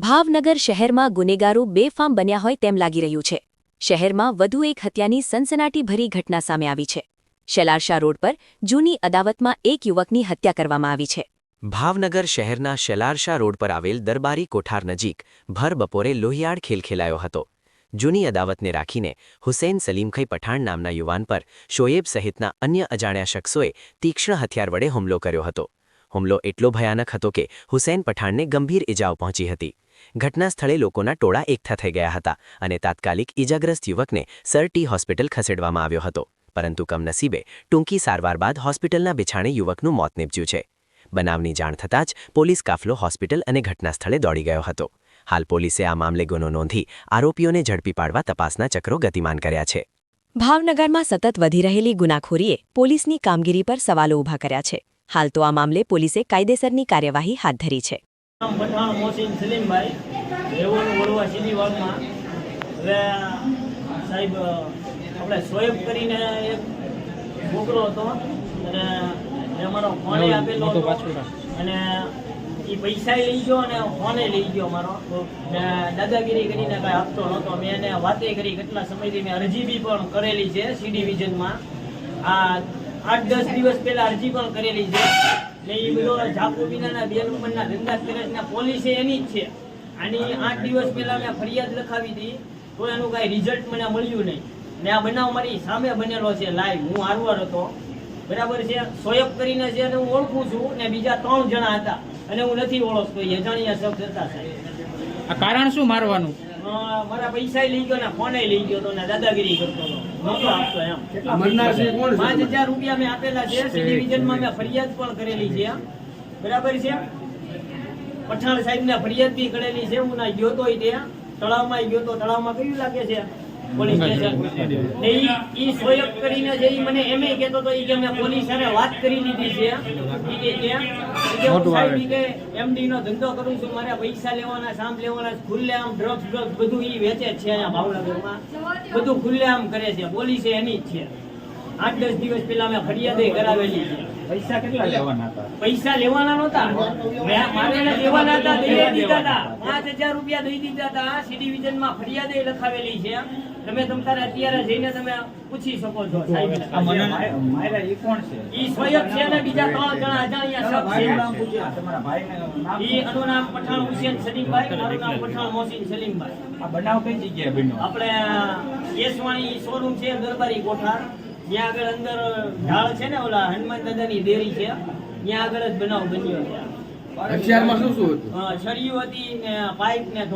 ભાવનગર શહેરમાં ગુનેગારો બેફામ બન્યા હોય તેમ લાગી રહ્યું છે. શહેરમાં વધુ એક હત્યાની સનસનાટીભરી ઘટના સામે આવી છે. શેલારશા રોડ પર જૂની અદાવતમાં એક યુવકની હત્યા કરવામાં આવી છે. ભાવનગર શહેરના શેલારશા રોડ પર આવેલ દરબારી કોઠાર નજીક ભર બપોરે લોહિયાળ ખેલ ખેલાયો હતો. જૂની અદાવતને રાખીને હુસૈન સલીમખઈ પઠાણ નામના યુવાન પર શોએબ સહિતના અન્ય અજાણ્યા શખ્સોએ તીક્ષ્ણ હથિયાર વડે હુમલો કર્યો હતો. હુમલો એટલો ભયાનક હતો કે હુસૈન પઠાણને ગંભીર ઇજાઓ પહોંચી હતી. ઘટના સ્થળે લોકોના ટોળા એકઠા થઈ ગયા હતા અને તાત્કાલિક ઇજાગ્રસ્ત યુવકને સર ટી હોસ્પિટલ ખસેડવામાં આવ્યો હતો. પરંતુ કમનસીબે ટૂંકી સારવાર બાદ હોસ્પિટલના બિછાણે યુવકનું મોત નીપજ્યું છે. બનાવની જાણ થતાં જ પોલીસ કાફલો હોસ્પિટલ અને ઘટના સ્થળે દોડી ગયો હતો. હાલ પોલીસે આ મામલે ગુનો નોંધી આરોપીઓને ઝડપી પાડવા તપાસના ચક્રો ગતિમાન કર્યા છે. ભાવનગરમાં સતત વધી રહેલી ગુનાખોરીએ પોલીસની કામગીરી પર સવાલો ઊભા કર્યા છે. હાલ તો આ મામલે પોલીસે કાયદેસરની કાર્યવાહી હાથ ધરી છે. નામ પઠાણ મોસીન સલીમભાઈ રહેવાનું વડવા સિટીવાડમાં હવે સાહેબ આપણે સોયબ કરીને એક છોકરો હતો અને અમારો ફોને આપેલો હતો. અને એ પૈસા લઈ ગયો અને ફોને લઈ ગયો મારો ને દાદાગીરી કરીને કાંઈ આપતો નહોતો. મેં એને વાતે કરી કેટલા સમયથી મેં અરજી બી પણ કરેલી છે સીડી વિઝનમાં. આ આઠ દસ દિવસ પહેલા અરજી પણ કરેલી છે. ને એ બધો જાપુ વિનાના બે નંબરના ધંધા છે પોલીસે એની જ છે. આની આઠ દિવસ પહેલા મેં ફરિયાદ લખાવી હતી. તો એનું કાંઈ રિઝલ્ટ મને મળ્યું નહીં. ને આ બનાવ મારી સામે બનેલો છે લાઈવ હું હારવાર હતો. બરાબર છે? સોયબ કરીને છે અને હું ઓળખું છું ને બીજા ત્રણ જણા હતા. અને હું નથી ઓળખતો, એ અજાણ્યા શબ્દ હતા સાહેબ. કારણ શું મારવાનું? મારા પૈસા લઈ ગયો ને ફોને લઈ ગયો તો ને દાદાગીરી કરતો હતો. નહોતો આપતો એમ. પાંચ હજાર રૂપિયા મેં આપેલા છે ડિવિઝનમાં મેં ફરિયાદ પણ કરેલી છે બરાબર છે? પઠાણ સાહેબ ને ફરિયાદ બી કરેલી છે હું ના ગયો તો ત્યાં તળાવમાં ગયો તો તળાવમાં કયું લાગે છે? પોલીસ સ્ટેશન ને ઈ ઈ સોયબ કરીને જે ઈ મને એમે કહેતો તો ઈ કે મેં પોલીસ હારે વાત કરી લીધી છે. ઈ કે કે સાહેબ કે MD નો ધંધો કરું છું મારે પૈસા લેવાના સામ લેવાના ખુલ્લે આમ ડ્રગ્સ ડ્રગ્સ બધું ઈ વેચે છે અહીંયા ભાવનગરમાં. બધું ખુલ્લે આમ કરે છે પોલીસે એની જ છે. આઠ દસ દિવસ પહેલા મેં ફરિયાદ કરાવેલી છે. પૈસા કેટલા લેવાના હતા? પૈસા લેવાના નહોતા. મારે એને હતા દઈ દીધા હતા. પાંચ હજાર રૂપિયા દઈ દીધા હતા. સી ડિવિઝનમાં ફરિયાદ લખાવેલી છે તમે તમારે અત્યારે જઈને તમે પૂછી શકો છો સાહેબ. માયરા ઈ કોણ છે? ઈ સ્વયં છે ને બીજા ત્રણ જણા અજાણ્યા શખ્સ છે. તમારા ભાઈને નામ ઈ એનું નામ પઠાણ હુસેન સલીમભાઈ મારું નામ પઠાણ મોહસિન સલીમભાઈ. આ બનાવ કઈ જગ્યાએ બન્યો? આપણે કેસવાણી શોરૂમ છે દરબારી કોઠાર ત્યાં આગળ અંદર ઢાળ છે ને ઓલા હનુમાન દાદાની ડેરી છે ત્યાં આગળ જ બનાવ બન્યો છે. હથિયારમાં શું શું હતું? અ, છરીયું હતી ને પાઇપ ને